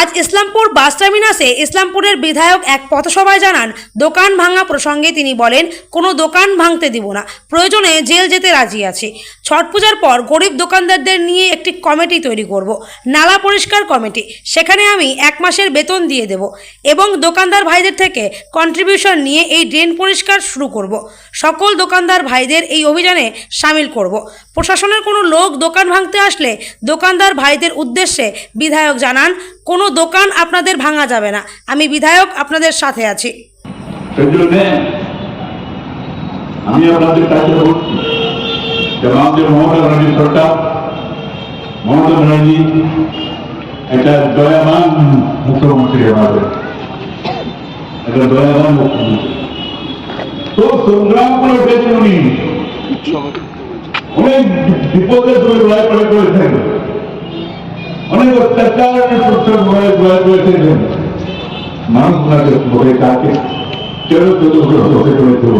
আজ ইসলামপুর বাস টার্মিনাসে ইসলামপুরের বিধায়ক এক পথসভায় জানান, দোকান ভাঙা প্রসঙ্গে তিনি বলেন, কোনো দোকান ভাঙতে দিব না, প্রয়োজনে জেল যেতে রাজি আছি। ছট পূজার পর গরিব দোকানদারদের নিয়ে একটি কমিটি তৈরি করব, নালা পরিষ্কার কমিটি। সেখানে আমি এক মাসের বেতন দিয়ে দেব এবং দোকানদার ভাইদের থেকে কন্ট্রিবিউশন নিয়ে এই ড্রেন পরিষ্কার শুরু করব। সকল দোকানদার ভাইদের এই অভিযানে সামিল করব। প্রশাসনের কোনো লোক দোকান ভাঙতে আসলে দোকানদার ভাইদের উদ্দেশ্যে বিধায়ক জানান কোনো দোকান আপনাদের ভাঙা যাবে না। আমি বিধায়ক আপনাদের সাথে আছি। আমি আপনাদের কাছে বলছি যে আমাদের মমতা ব্যানার্জি সরকার মমতা ব্যানার্জি একটা দয়াবান মুখ্যমন্ত্রী আমাদের একটা দয়াবান মুখ্যমন্ত্রী। তো সংগ্রাম করে উঠেছেন উনি। অনেক বিপদের সময় লড়াই করে করেছেন অনেক অত্যাচার করছেন লড়াই লড়াই করেছেন মানুষ ওনাকে বলে কাকে? কেন তো বসে করেছিল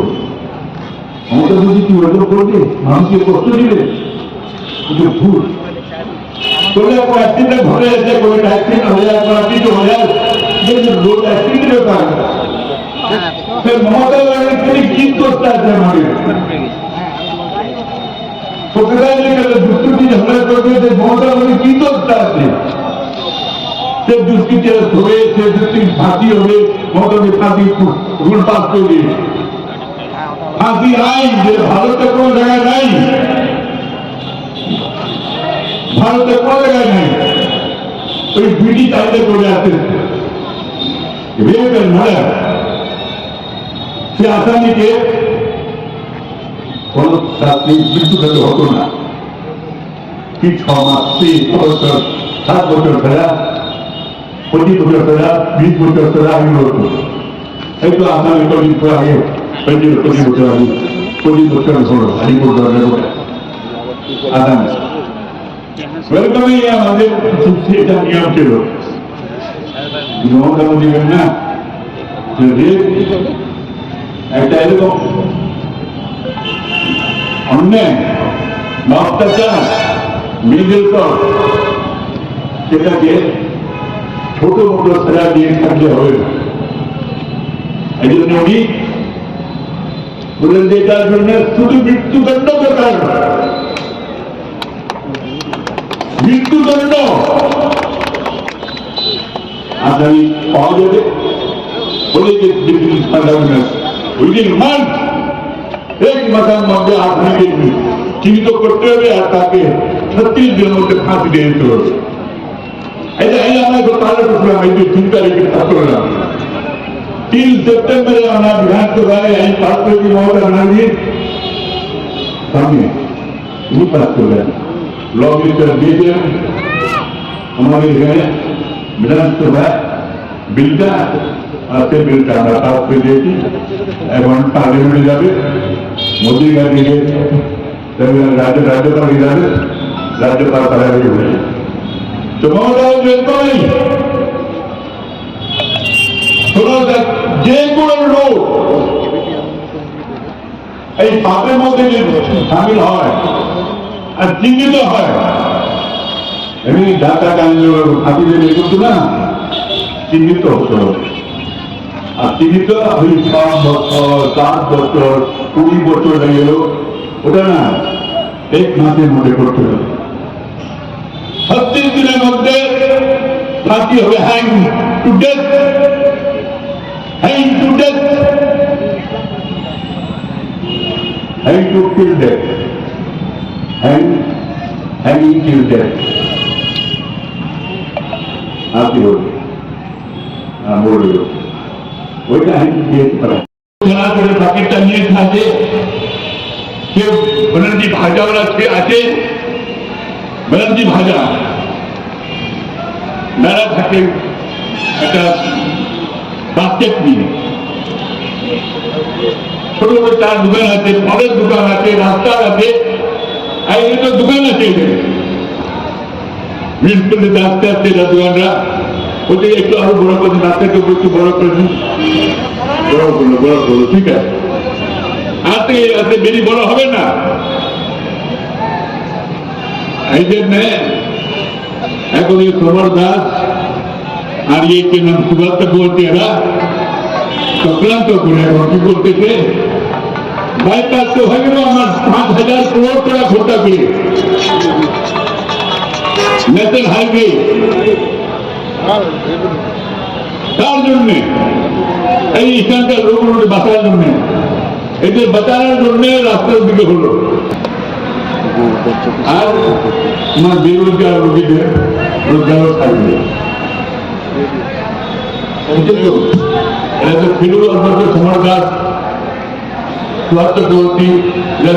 মমতা যদি কি ওরকম করবে? মানুষকে কষ্ট দিবে? কিন্তু ভুল। তোলে অ্যাক্সিডেন্ট ঘরে এসে কোনো অ্যাক্সিডেন্ট হয়ে যায় কোনো কিছু হয়ে কিন্তু অ্যাক্সিডেন্ট মমতা ব্যানার্জি কি করতে আছে? সে দুষ্কৃতি ধরে সে দুষ্কৃতি ফাঁসি হবে মমতাকে ফাঁসি রুল পাস করবে ফাঁসি নাই যে ভারতে কোনো জায়গায় নাই। ভারতে কোনো জায়গায় নাই। ওই ব্রিটিশ চাইতে করে আছে। রেপ এন্ড মার্ডার সে আসামিকে কোন শাস্তি মৃত্যুদণ্ড হতো না। কি ছ মাস তিন বছর সাত বছর ফেরা পঁচিশ বছর ফেরা বিশ বছর ফেরা আমি হতো এই তো আসামি কদিন পর আগে পঁচিশ পঁচিশ বছর আগে পঁচিশ বছর হলো আলিপুর দলের আসামি ওয়েলকামই আমাদের এটা নিয়ম ছিল মমতা দিবেন না যে রেপ একটা এরকম অন্যায় বা অত্যাচার মিডিল সেটাকে ছোট মোটো সাজা দিয়ে থাকলে হবে না। এই জন্য উনি বললেন যে এটার জন্য শুধু মৃত্যুদণ্ড দরকার মৃত্যুদণ্ড। আসামি পাওয়া যাবে? বলে যে উইদিন মান্থ এক মাসের মধ্যে আপনাকে চিহ্নিত করতে হবে আর তাকে ছত্রিশ দিনের মধ্যে ফাঁসি দিয়ে দিতে হবে এটা এই আমরা তাহলে করছিলাম এই যে তিন তারিখে ছাত্ররা তিন সেপ্টেম্বরে আমরা বিধানসভায় পাস করেছি, মমতা ব্যানার্জির সামনে তিনি পাস করলেন। ল মিনিস্টার দিয়েছেন। আমাদের এখানে বিধানসভায় বিলটা আছে। বিলটা আমরা পাস করে দিয়েছি। এখন পার্লামেন্টে যাবে। মোদী গান্ধীকে রাজ্য রাজ্যপাল যাবে রাজ্যপাল যাবে তো মমতা ব্যানার্জি যে লোক এই পাপের মধ্যে সামিল হয় আর চিহ্নিত হয়, এমনি ঢাকা না, চিহ্নিত হতো। আর চিহ্নিত ওই পাঁচ বছর, সাত বছর, কুড়ি বছর হয়ে গেল, ওটা না, এক মাসের মধ্যে করতে হবে। ছত্রিশ দিনের মধ্যে ফাঁসি হবে hang to death hang to death hang to kill death hang hanging kill death বলবেন হ্যাঁ বলবে ওইটা হ্যাঙ্গিং দিয়েতে পারে খেলা করে প্যাকেটটা নিয়ে থাকে, কেউ ব্যানার্জি ভাজাওয়ালা আছে ব্যানার্জি ভাজা। মেলা থাকে একটা বাস্কেট নিয়ে। ছোট ছোট চার দোকান আছে, ফলের দোকান আছে, রাস্তার আছে, আর তো দোকান আছে এখানে। বিশেষ করে আস্তে আস্তে এরা দোকানরা, ওদের একটু আরও বড় করে রাস্তাকে একটু বড় করে দিন। বড় করল বড় করল, ঠিক আছে। আর তো এই রাস্তায় বেরি বড় হবে না। এই জন্যে এখন এই সমর দাস আর এই যে নাম সুভাষ বলতে এরা চক্রান্ত করে কি করতেছে বাইপাস তো হয়ে গেল আমার পাঁচ হাজার করোড় টাকা খরচা করে। ন্যাশনাল হাইওয়ে তার জন্যে, এই এখানকার লোকগুলোকে বাঁচার জন্য। এদের বাঁচানোর জন্য রাস্তার দিকে হলো। আর আমার বেরোজগার রোগীদের রোজগারও থাকবে বুঝলেন তো? ফিরুল অন্তত সমর গাছ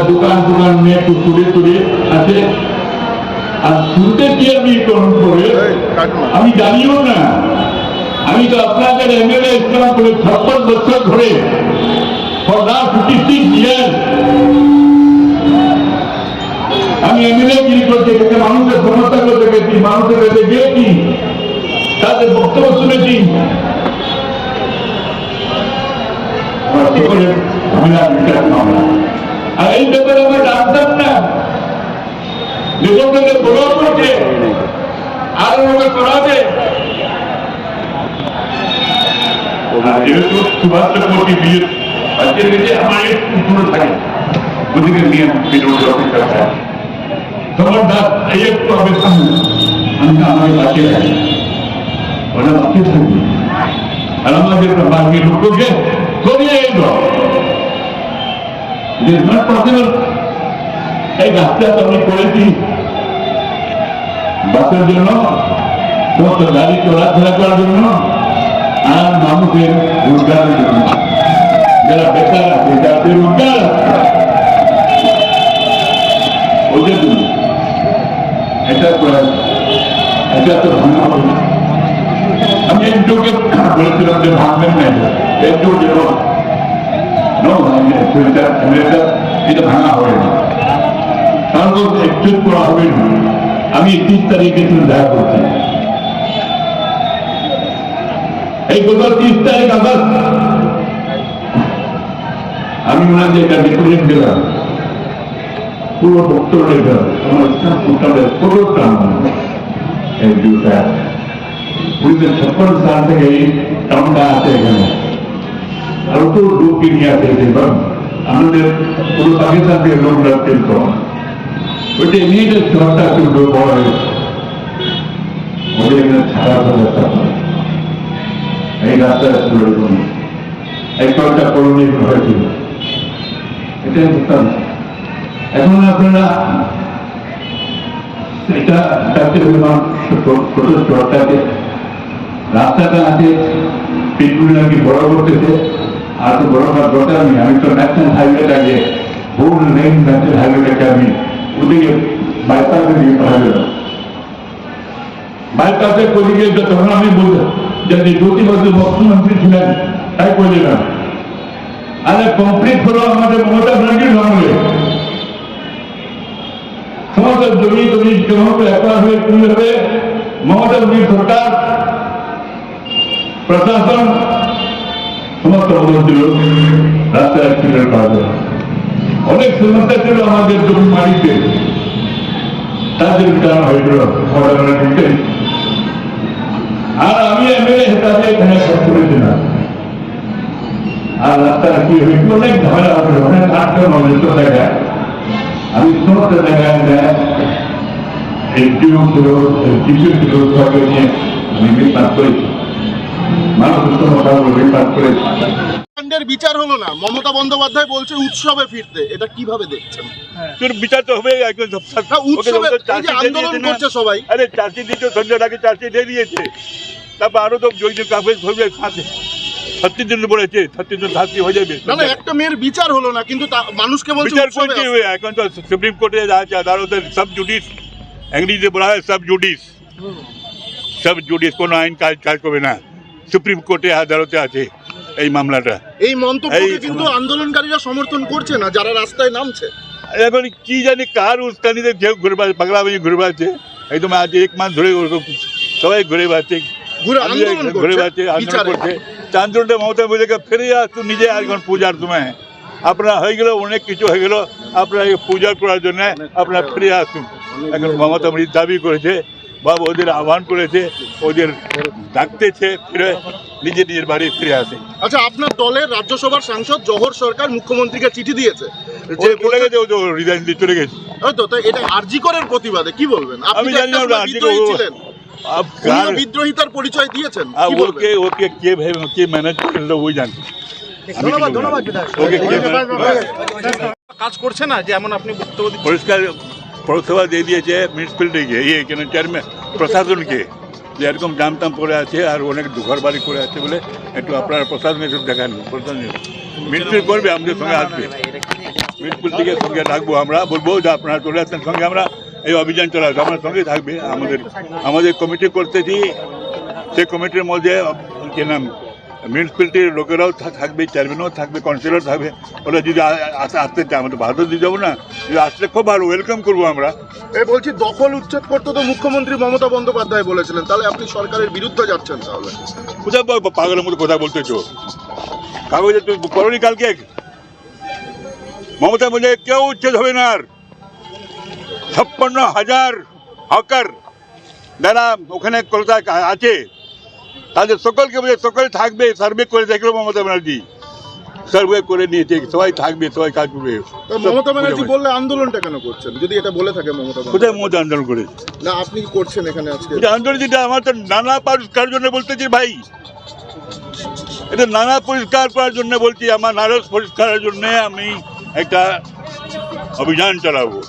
দোকান দোকান নিয়ে তুলে তুলে আছে আর শুনতে কি আমি গ্রহণ করে আমি জানিও না আমি তো আপনাদের এমএলএ ইসলাম করে ছাপ্পান বছর ধরে for last fifty six year আমি এমএলএ গিরি করতে গেছি মানুষের সমস্যা করতে গেছি মানুষের কাছে গিয়েছি তাদের বক্তব্য শুনেছি। আমার সকলের ঝামেলা মিটার মামলা আর এই ব্যাপারে আমরা জানতাম না। নিবন্ধনে বড় করছে আর ওকে করাবে। আর যেহেতু সুভাষ চক্রবর্তী বিয়ে বাচ্চার কাছে আমার একটু পুরো থাকে। ওদিকে নিয়ে বিরোধী অপেক্ষা থাকে তোমার দাস এই একটু সামনে আমি না আমাকে বাঁচিয়ে রাখি। ওরা বাঁচিয়ে থাকবে। আর আমাদের বাকি লোককে করিয়ে এলো যে নট পসিবল এই রাস্তা তো আমি করেছি। বাসের জন্য সমস্ত গাড়ি চলাফেরা করার জন্য আর মানুষের রোজগারের জন্য। যারা বেকার আছে, যাদের রোজগার ওদের জন্য। এটা করা এটা তো ভাঙা হবে। না। আমি একটুকে বলেছিলাম যে ভাঙবেন না এটা। একটু যেন এটা ভাঙা হবে না তারপর একটু করা হবে না আমি একত্রিশ তারিখে শুধু দেখা করছি। এই গত তিরিশ তারিখ আগস্ট। আমি ওনাকে একটা রিপ্রেজেন্ট দিলাম পুরো বক্তব্য দিলাম আমার ইসলাম পুরোটা পুরোটা এই দুটা উনিশশো ছাপ্পান্ন সাল থেকে এই টাউনটা আছে এখানে। আর তো লোককে নিয়ে আসে এবং আমাদের পুরো পাকিস্তান থেকে লোকরা তেল কম ওইটা এমনিতে শহরটা একটু বড় হয়েছে। এখানে ছাড়া ব্যবস্থা এই রাস্তায় ছিল এই কয়েকটা করণীয় হয়েছিল। এটাই এখন আপনারা এটা ছোট রাস্তাটা আছে নাকি বড় করতেছে। আর তো বড় দরকার নেই। আমি তো ন্যাশনাল হাইওয়েটাকে বহু লেন ন্যাশনাল হাইওয়েটাকে আমি ওদিকে বাইপাসে দিয়ে পাঠাবে বাইপাসে ওদিকে তখন আমি বলতাম যে জ্যোতি বসু মুখ্যমন্ত্রী ছিলেন, তাই বলছিলাম। আরে কমপ্লিট হলো আমাদের মমতা ব্যানার্জির আমলে সমস্ত জমি জমি সমস্ত একবার হয়ে তুলে হবে মমতা ব্যানার্জি সরকার, প্রশাসন, সমস্ত মন্ত্রী রাস্তায় ক্লিয়ার করা যায়। অনেক সমস্যা ছিল আমাদের জমি মালিকদের তাদের বিতরণ হয়েছিল মমতা ব্যানার্জিতে আর আমি এমএলএ হিসাবে এখানে সব করেছিলাম আর রাস্তার কি হয়েছে অনেক ঝামেলা অনেক আটকে অনেক জায়গায় আমি সমস্ত জায়গায় জায়গায় ছিল কিছু ছিল নিয়ে আমি বিপাত করেছি। সমস্যাগুলো বিপাত করেছি। বিচার হলো না। মমতা বন্দ্যোপাধ্যায় বলছে উৎসবে ফিরতে। এটা কীভাবে দেখছেন? তোর বিচার তো হবে আন্দোলন করছে সবাই। আরে দিতে দিয়ে দিয়েছে। তারপর আরও তো কাগজ ধরবে সাথে। ছত্রিশ জন বলেছে ছত্রিশ জন শাস্তি হয়ে যাবে। না না একটা মেয়ের বিচার হলো না কিন্তু মানুষকে বলছে বিচার করছে এখন তো সুপ্রিম কোর্টে আছে আদালতের সব জুডিস ইংরেজিতে বলা হয় সব জুডিস সব জুডিস কোনো আইন কাজ কাজ করবে না। সুপ্রিম কোর্টে আদালতে আছে এই মামলাটা। এই মন্তব্যকে কিন্তু আন্দোলনকারীরা সমর্থন করছে না যারা রাস্তায় নামছে। এখন কি জানি কার উস্তানিতে কেউ ঘুরে ঘুরে বেড়াচ্ছে একদম আজ এক মাস ধরে সবাই ঘুরে বেড়াচ্ছে ঘুরে বেড়াচ্ছে আন্দোলন করছে। চান্দুলটা মমতা বলেছে ফিরে আস তুই নিজে এখন পূজার সময় আপনার হয়ে গেল অনেক কিছু হয়ে গেল আপনার পূজা করার জন্য আপনার ফিরে আসুন। এখন মমতা বলি দাবি করেছে বা ওদের আহ্বান করেছে ওদের ডাকতেছে ফিরে নিজের নিজের বাড়ি ফিরে আসে। আচ্ছা আপনার দলের রাজ্যসভার সাংসদ জহর সরকার মুখ্যমন্ত্রীকে চিঠি দিয়েছে যে চলে গেছে ও তো রিজাইন দিয়ে চলে গেছে। হয়তো তাই এটা আরজি করের প্রতিবাদে কি বলবেন? আপনি আমি তো জানি না বিদ্রোহিতার পরিচয় দিয়েছেন। ওকে ওকে কে কে ম্যানেজ করল ওই জানি। কাজ করছে না যেমন আপনি বক্তব্য পরিষ্কার পৌরসভা দিয়ে দিয়েছে মিউনিসিপ্যালিটিকে ইয়ে কেন চেয়ারম্যান প্রশাসনকে যে এরকম আছে আর অনেক ঘর বাড়ি করে আছে বলে একটু আপনারা প্রশাসনে একটু দেখান মিউনিসিপ্যাল করবে আমাদের সঙ্গে আসবে। মিউনিসিপ্যালিটিকে সঙ্গে ডাকবো আমরা বলব যে আপনারা চলে আসেন সঙ্গে আমরা এই অভিযান চালাবো আমার সঙ্গে থাকবে। আমাদের আমাদের কমিটি করতেছি। সেই কমিটির মধ্যে কি নাম মিউনিসিপ্যালিটির লোকেরাও থাকবে চেয়ারম্যানও থাকবে কাউন্সিলর থাকবে। ওরা যদি আসতে আসতে চায় আমাদের ভারত দিয়ে যাব না। যদি আসলে খুব ভালো ওয়েলকাম করব আমরা। এই বলছি দখল উচ্ছেদ করতে তো মুখ্যমন্ত্রী মমতা বন্দ্যোপাধ্যায় বলেছিলেন। তাহলে আপনি সরকারের বিরুদ্ধে যাচ্ছেন তাহলে। কোথায় পাগলের মতো কথা বলতেছো। কাগজে তুমি করনি কালকে? মমতা বলে কেউ উচ্ছেদ হবে না আর। ছাপ্পান্ন হাজার হকার যারা ওখানে কলকাতায় আছে তাদের সকলকে বলে সকলে থাকবে সার্ভে করে দেখল মমতা ব্যানার্জি। সার্ভে করে নিয়েছে সবাই থাকবে সবাই কাজ করবে। মমতা ব্যানার্জি বললে আন্দোলনটা কেন করছেন? যদি এটা বলে থাকে মমতা কোথায় মমতা আন্দোলন করে? না আপনি কি করছেন এখানে আজকে? আন্দোলন যেটা আমার তো নানা পরিষ্কার জন্য বলতেছি ভাই। এটা নানা পরিষ্কার করার জন্য বলছি আমার নারস পরিষ্কারের জন্য আমি একটা অভিযান চালাবো।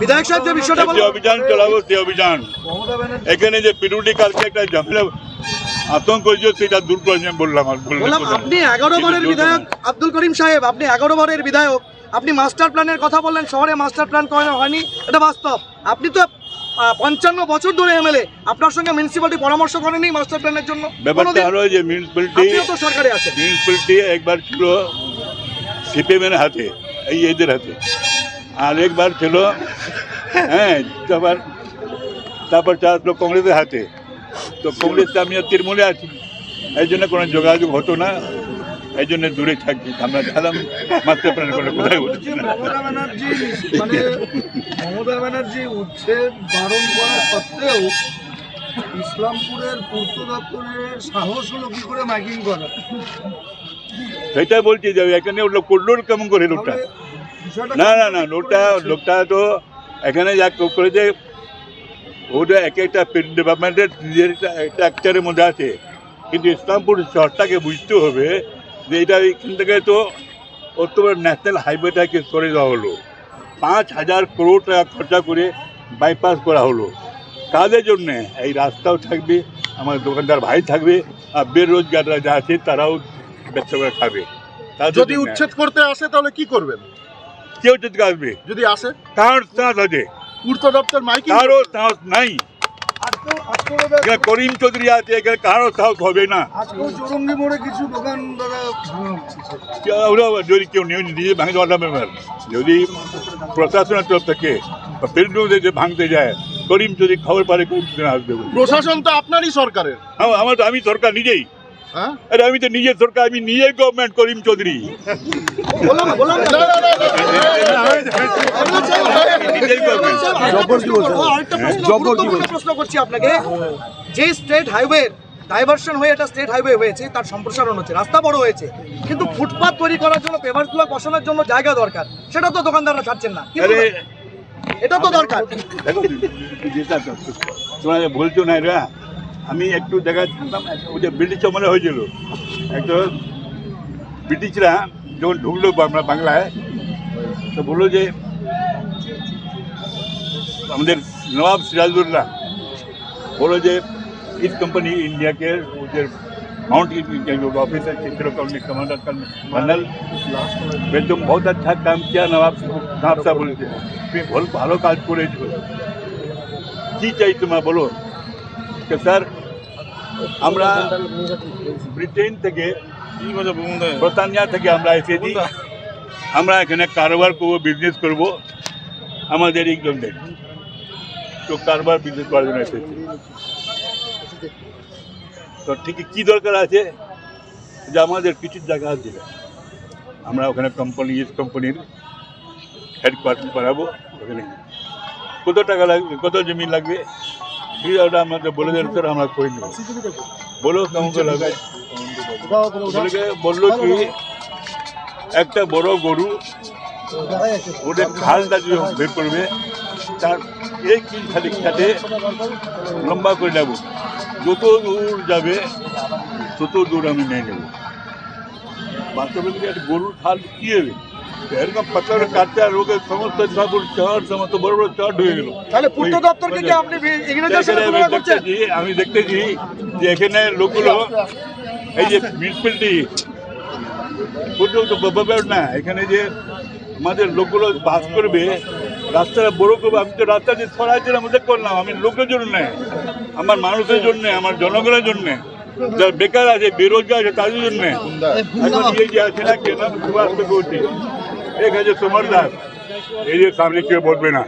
বিধায়ক সাহেব যে বিষয়টা যে অভিযান চালাবো সেই অভিযান। এখানে যে পিরুটি কালকে একটা ঝামেলা আতঙ্ক সেটা দূর করে বললাম বললাম আপনি এগারো বারের বিধায়ক আব্দুল করিম সাহেব আপনি এগারো বারের বিধায়ক আপনি মাস্টার প্ল্যানের কথা বললেন শহরে মাস্টার প্ল্যান করানো হয়নি এটা বাস্তব। আপনি তো পঞ্চান্ন বছর ধরে এমএলএ আপনার সঙ্গে মিউনিসিপালিটি পরামর্শ করেনি মাস্টার প্ল্যানের জন্য? ব্যাপারটা? হলো যে মিউনিসিপ্যালিটি আপনিও তো সরকারে আছেন। মিউনিসিপ্যালিটি একবার ছিল সিপিএমের হাতে এই এদের হাতে। আর একবার ছিল হ্যাঁ তারপর তারপর চার লোক কংগ্রেসের হাতে। তো কংগ্রেস আমি আর তৃণমূলে আছি। এই জন্য কোনো যোগাযোগ হতো না। এই জন্য দূরে থাকি। আমরা খেলাম মাত্র প্ল্যান করে কোথায় বলছি না। মমতা ব্যানার্জি মানে মমতা ব্যানার্জি উচ্ছেদ বারণ করা সত্ত্বেও ইসলামপুরের পূর্ত দপ্তরের সাহস হলো কি করে মাইকিং করা? সেটা বলছি যে এখানে লোক করল কেমন করে লোকটা? না না না লোকটা লোকটা তো এখানে যা করেছে ওটা এক একটা ডিপার্টমেন্টের নিজের একটা অ্যাক্টারের মধ্যে আছে। কিন্তু ইসলামপুর শহরটাকে বুঝতে হবে যে এটা এখান থেকে তো অত বড় ন্যাশনাল হাইওয়েটাকে করে দেওয়া হলো। পাঁচ হাজার করোড় টাকা খরচা করে বাইপাস করা হলো। কাদের জন্যে? এই রাস্তাও থাকবে আমার দোকানদার ভাই থাকবে আর বেরোজগাররা যা আছে তারাও ব্যবসা করে খাবে। যদি উচ্ছেদ করতে আসে তাহলে কি করবেন? কেউ যদি আসবে। যদি আসে? কার সাহস আছে পূর্ত দপ্তর মাইকিং কারও সাহস নাই। এখানে করিম চৌধুরী আছে এখানে কারও সাহস হবে না। চৌরঙ্গি মোড়ে কিছু দোকান দাদা ভাঙা হচ্ছে ওরা যদি কেউ নিয়ে নিজে ভাঙে দেওয়াটা ব্যাপার। যদি প্রশাসনের তরফ থেকে ফিল্ড যে ভাঙতে যায় করিম চৌধুরী খবর পারে করিম আসবে প্রশাসন তো আপনারই সরকারের। আমার আমার আমি সরকার নিজেই। হ্যাঁ আরে আমি তো নিজের সরকার আমি নিজেই গভর্নমেন্ট করিম চৌধুরী। প্রশ্ন করছি আপনাকে। যে স্টেট হাইওয়ে ডাইভারশন হয়ে এটা স্টেট হাইওয়ে হয়েছে তার সম্প্রসারণ হচ্ছে। রাস্তা বড় হয়েছে কিন্তু ফুটপাথ তৈরি করার জন্য পেভারগুলো বসানোর জন্য জায়গা দরকার। সেটা তো দোকানদাররা ছাড়ছেন না। এটা তো দরকার। তোমরা বলছো না আমি একটু দেখাচ্ছিলাম ওই যে ব্রিটিশ আমলে হয়েছিল একটা ব্রিটিশরা যখন ঢুকলো আমরা বাংলায় তো বললো যে আমাদের নবাব সিরাজউদ্দৌলা বলো যে इस कंपनी इंडिया के जो माउंट ऑफिसर के कमांडर कर्नल वे तुम बहुत अच्छा काम किया नवाब साहब साहब बोले थे তুমি ভালো ভালো কাজ করেছো কি চাই তোমার বলো তো স্যার আমরা ব্রিটেন থেকে ব্রিটানিয়া থেকে আমরা এসেছি। আমরা এখানে কারবার করব বিজনেস করব। আমাদের দেখ। তো কারবার বিজনেস করার জন্য এসেছি। তো ঠিক কি দরকার আছে? যে আমাদের কিছু জায়গা আছে। আমরা ওখানে কোম্পানি ইস কোম্পানির হেডকোয়ার্টার করাবো। ওখানে কত টাকা লাগবে কত জমি লাগবে? ওটা আমাদের বলে দেন স্যার আমরা করে নেব? বলো কেমন করে লাগাই। বলল কি একটা বড় গরু ওদের খালটা যে বের করবে তার এক ইঞ্চ খালি কাটে লম্বা করে নেব। যত দূর যাবে তত দূর আমি নিয়ে নেব। বাস্তবে একটা গরুর খাল কি হবে? এরকম পাথর কাটতে আর ওকে সমস্ত ঠাকুর চর সমস্ত বড় বড় চট হয়ে গেল। তাহলে পূর্ত দপ্তরকে কি আপনি ইংরেজের সাথে আমি তুলনা করছেন? দেখতেছি আমি দেখতেছি যে এখানে লোকগুলো এই যে মিউনিসিপ্যালিটি ব্যাপার না এখানে যে আমাদের লোকগুলো বাস করবে রাস্তাটা বড় করবে আমি তো রাস্তা দিয়ে ছড়াই দিলাম ওদের করলাম আমি লোকের জন্য নয় আমার মানুষের জন্য আমার জনগণের জন্যে যারা বেকার আছে বেরোজগার আছে তাদের জন্য। এখন এই যে আছে না কেন করছি। এক আছে সমর দাস এই যে সামনে কেউ বলবে না।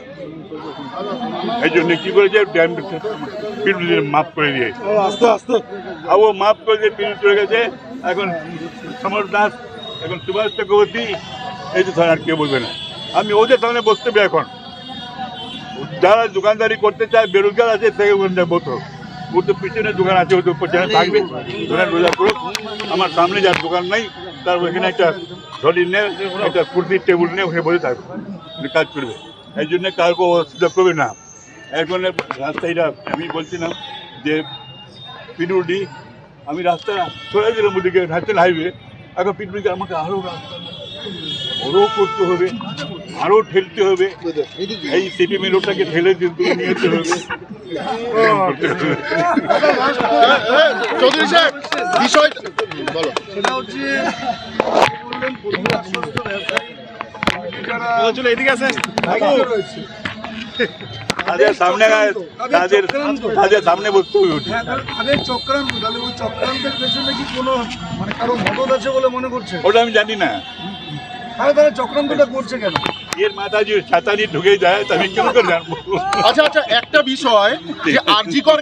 এই জন্য কি করেছে ড্যাম পিটুদের মাফ করে দিয়ে। আস্তে আস্তে। আর ও মাফ করে দিয়ে পিটু চলে গেছে। এখন সমর দাস এখন সুভাষ চক্রবর্তী এই যে আর কেউ বলবে না। আমি ওদের সামনে বসতে হবে এখন। যারা দোকানদারি করতে চায় বেরোজগার আছে ওখানে বসো। ওর তো পিছনে দোকান আছে ও তো পিছনে থাকবে দোকান রোজা করুক। আমার সামনে যার দোকান নাই, তার ওখানে একটা ধরি নে একটা কুর্তির টেবিল নিয়ে ওখানে বসে থাকবে। কাজ করবে। এই জন্য কাউকে অসুবিধা করবে না। এখন রাস্তাটা আমি বলছিলাম যে পিটুডি আমি রাস্তা সরে দিলাম ওদিকে ন্যাশনাল হাইওয়ে। এখন পিটুডিকে আমাকে আরও রাস্তা বড় করতে হবে আরও ঠেলতে হবে। এই সিপিএম রোডটাকে ঠেলে নিয়ে যেতে হবে। চৌধুরী সাহেব বিষয় বলো। সেটা হচ্ছে বললেন পরিবেশগ্রস্ত ব্যবসায়ী যারা দায়িত্বে রয়েছে তাদের সামনে তাদের তাদের সামনে বসতে হবে ওটি। হ্যাঁ, তাহলে তাদের চক্রান্ত তাহলে ওই চক্রান্তের পেছনে কি কোনো মানে কারও মদত আছে বলে মনে করছে ওটা আমি জানি না। তাহলে তারা চক্রান্তটা করছে কেন? এর মাথা ঢুকে যায় তবে আমি করে জানব আচ্ছা আচ্ছা একটা বিষয় যে আরজিকর